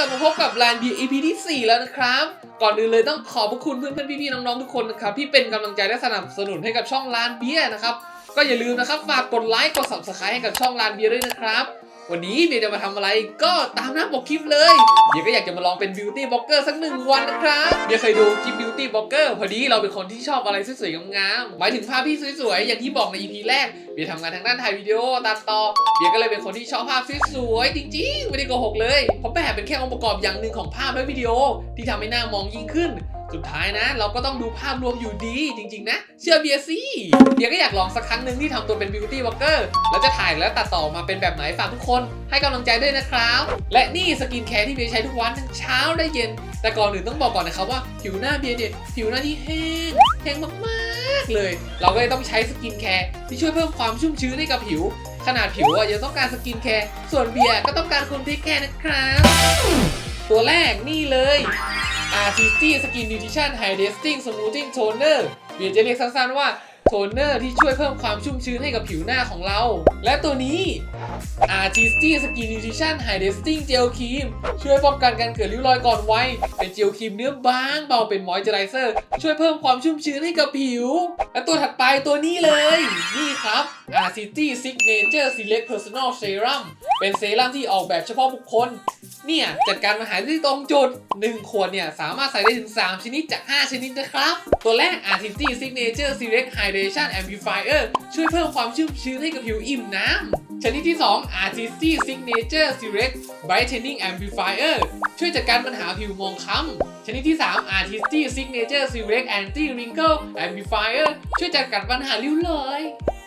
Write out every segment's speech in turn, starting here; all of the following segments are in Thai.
ลับมาพบกับแลนด์บี EP ที่ 4 แล้วนะครับ ก่อนอื่นเลยต้องขอบพระคุณเพื่อนๆพี่ๆน้องๆทุกคนนะครับที่เป็นกำลังใจและสนับสนุนให้กับช่องลานเบียนะครับก็อย่าลืมนะครับฝากกดไลค์กด subscribe ให้กับช่องลานเบียด้วยนะครับ วันนี้เบียจะมาทำอะไรก็ตามหน้าปกคลิปเลยเบียก็อยากจะมาลองเป็นบิวตี้บล็อกเกอร์สักหนึ่งวันนะครับเบียเคยดูคลิปบิวตี้บล็อกเกอร์พอดีเราเป็นคนที่ชอบอะไรสวยๆงามๆหมายถึงภาพที่สวยๆอย่างที่บอกใน EP แรกเบียทำงานทางด้านถ่ายวิดีโอตัดต่อเบียก็เลยเป็นคนที่ชอบภาพสวยๆจริงๆไม่ได้โกหกเลยเพราะแบบเป็นแค่องค์ประกอบอย่างหนึ่งของภาพและวิดีโอที่ทำให้หน้ามองยิ่งขึ้น สุดท้ายนะ เราก็ต้องดูภาพรวมอยู่ดีจริง ๆ นะ เชื่อเบียร์สิเบียร์ก็อยากลองสักครั้งหนึ่งที่ทำตัวเป็นบิวตี้บล็อกเกอร์แล้วจะถ่ายแล้วตัดต่อมาเป็นแบบไหนฝากทุกคน ให้กำลังใจด้วยนะครับ และนี่สกินแคร์ที่เบียร์ใช้ทุกวันทั้งเช้าและเย็น แต่ก่อนอื่นต้องบอกก่อนนะครับว่าผิวหน้าเบียร์เนี่ยผิวหน้าที่แห้งแห้งมากๆเลย เราก็เลยต้องใช้สกินแคร์ที่ช่วยเพิ่มความชุ่มชื้นให้กับผิว ขนาดผิวอะยังต้องการสกินแคร์ส่วนเบียร์ก็ต้องการคนเทคแคร์นะครับตัวแรกนี่เลย R60 Skin Nutrition Hydrating Smoothing Toner เบียร์จะเรียกสั้นๆว่าโทนเนอร์ที่ช่วยเพิ่มความชุ่มชื้นให้กับผิวหน้าของเรา และตัวนี้ R60 Skin Nutrition Hydrating Gel Cream ช่วยป้องกันการเกิดริ้วรอยก่อนวัย เป็นเจลครีมเนื้อบางเบาเป็นมอยเจอไรเซอร์ ช่วยเพิ่มความชุ่มชื้นให้กับผิว และตัวถัดไปตัวนี้เลย นี่ครับ อาซิตี้ซิกเนเจอร์ซีเล็กเพอร์ซันอลเซรั่มเป็นเซรั่มที่ออกแบบเฉพาะบุคคล เนี่ย จัดการปัญหาที่ตรงจุด 1 ขวดเนี่ย สามารถใส่ได้ถึง 3 ชนิดจาก 5 ชนิดนะครับ ตัวแรก RCT Signature Select Hydration Amplifier ช่วยเพิ่มความชุ่มชื้นให้กับผิวอิ่มน้ำ ชนิดที่ 2 RCT Signature Select Brightening Amplifier ช่วยจัดการปัญหาผิวมองคล้ำ ชนิดที่ 3 Artisty Signature Select Anti Wrinkle Amplifier ช่วยจัดการปัญหาริ้วรอย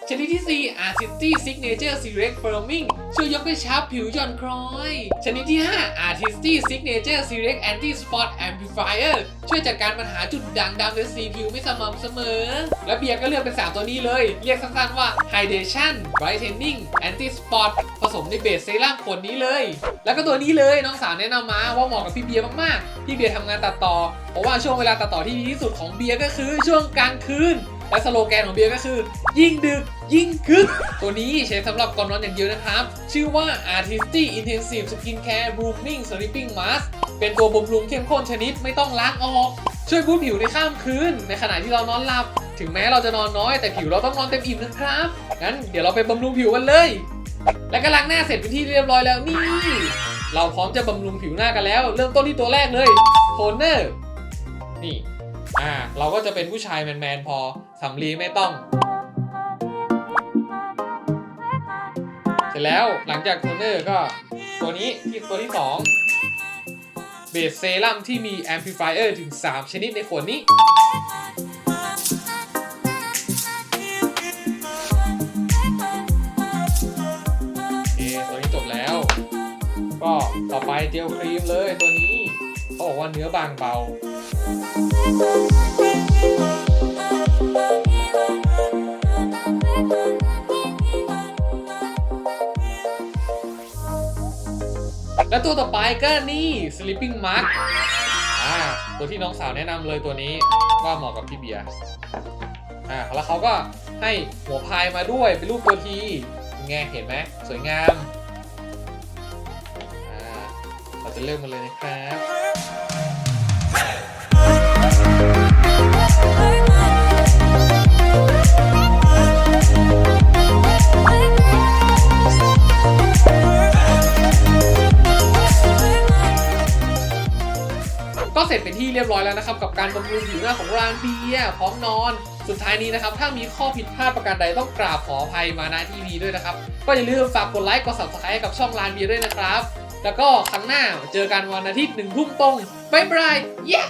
ชนิดที่ 4 Artist Signature Select Firming ช่วยยกกระชับผิวหย่อนคล้อย ชนิดที่ 5 Artist Signature Select Anti Spot Amplifier ช่วยจัดการปัญหาจุดด่างดำและสีผิวไม่สม่ำเสมอ และเบียร์ก็เลือกเป็น 3 ตัวนี้เลย เรียกสั้นๆว่า Hydration Brightening Anti Spot ผสมในเบสเซรั่มขวดนี้เลย แล้วก็ตัวนี้เลยน้องสาวแนะนำมาว่าเหมาะกับพี่เบียร์มากๆ พี่เบียร์ทำงานตัดต่อเพราะว่าช่วงเวลาตัดต่อที่ดีที่สุดของเบียร์ก็คือช่วงกลางคืน และสโลแกนของเบียร์ก็คือ ยิ่งดึกยิ่งคึก ตัวนี้ใช้สำหรับก่อนนอนอย่างเดียวนะครับ ชื่อว่า Artisti Intensive Skin Care Blooming Sleeping Mask เป็นตัวบำรุงเข้มข้นชนิดไม่ต้องล้างออก ช่วยบูตผิวในข้ามคืน ในขณะที่เรานอนหลับ ถึงแม้เราจะนอนน้อย แต่ผิวเราต้องนอนเต็มอิ่มนะครับงั้นเดี๋ยวเราไปบำรุงผิวกันเลย และก็ล้างหน้าเสร็จเป็นที่เรียบร้อยแล้วนี่เราพร้อมจะบำรุงผิวหน้ากันแล้ว เริ่มต้นที่ตัวแรกเลยโทนเนอร์นี่อ่าเราก็จะเป็นผู้ชายแมนๆพอ สำลีไม่ต้อง เสร็จแล้วหลังจากโทนเนอร์ก็ตัวนี้ที่ตัวที่ 2 เบสเซรั่มที่มีแอมพลิฟายเออร์ถึง 3 ชนิดในขวดนี้โอตัวนี้จบแล้วก็ต่อไปเจลครีมเลยตัวนี้เขาบอกว่าเนื้อบางเบา และตัวต่อไปก็นี่ sleeping mask อ่าตัวที่น้องสาวแนะนำเลยตัวนี้ว่าเหมาะกับพี่เบียร์อ่าแล้วเขาก็ให้หัวพายมาด้วยเป็นรูปตัวทีไงเห็นไหมสวยงาม อ่าเราจะเริ่มกันเลยนะครับ เสร็จเป็นที่เรียบร้อยแล้วนะครับกับการบำรุงผิวหน้าของร้านเบียร์พร้อมนอน สุดท้ายนี้นะครับถ้ามีข้อผิดพลาดประการใดต้องกราบขออภัยมาณที่นี้ด้วยนะครับก็อย่าลืมฝากกดไลค์กด subscribe กับช่องร้านเบียร์ด้วยนะครับ แล้วก็ครั้งหน้าเจอกันวันอาทิตย์หนึ่งทุ่มตรงบ๊ายบายเย้